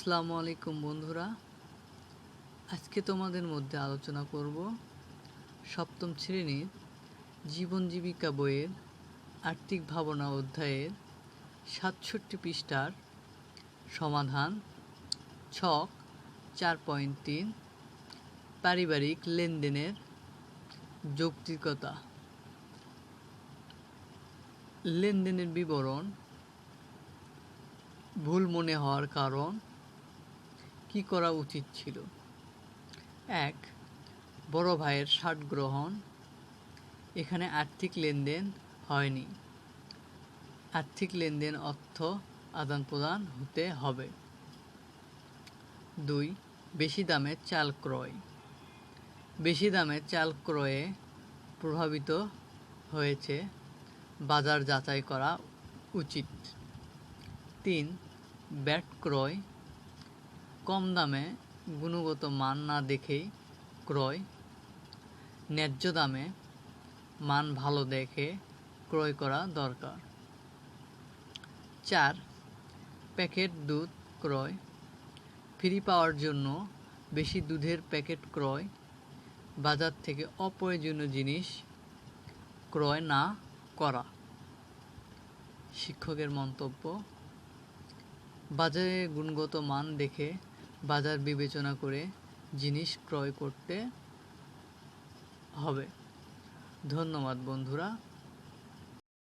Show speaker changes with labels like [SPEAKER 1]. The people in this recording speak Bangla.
[SPEAKER 1] আসসালামু আলাইকুম বন্ধুরা। আজকে তোমাদের মধ্যে আলোচনা করব সপ্তম শ্রেণির জীবন জীবিকা বইয়ের আর্থিক ভাবনা অধ্যায়ের সাতষট্টি পৃষ্ঠার সমাধান ছক চার পয়েন্ট তিন, পারিবারিক লেনদেনের যৌক্তিকতা। লেনদেনের বিবরণ ভুল মনে হওয়ার কারণ কি করা উচিত ছিল? এক, বড় ভাইয়ের ষাট গ্রহণ। এখানে আর্থিক লেনদেন হয়নি। আর্থিক লেনদেন অর্থ আদান প্রদান হতে হবে। দুই, বেশি দামে চাল ক্রয়। বেশি দামে চাল ক্রয়ে প্রভাবিত হয়েছে বাজার যাচাই করা উচিত। তিন, ব্যাট ক্রয় কম দামে গুণগত মান না দেখেই ক্রয়, ন্যায্য দামে মান ভালো দেখে ক্রয় করা দরকার। চার, প্যাকেট দুধ ক্রয়। ফ্রি পাওয়ার জন্য বেশি দুধের প্যাকেট ক্রয়, বাজার থেকে অপ্রয়োজনীয় জিনিস ক্রয় না করা। শিক্ষকের মন্তব্য, বাজারে গুণগত মান দেখে বাজার বিবেচনা করে জিনিস ক্রয় করতে হবে। ধন্যবাদ বন্ধুরা।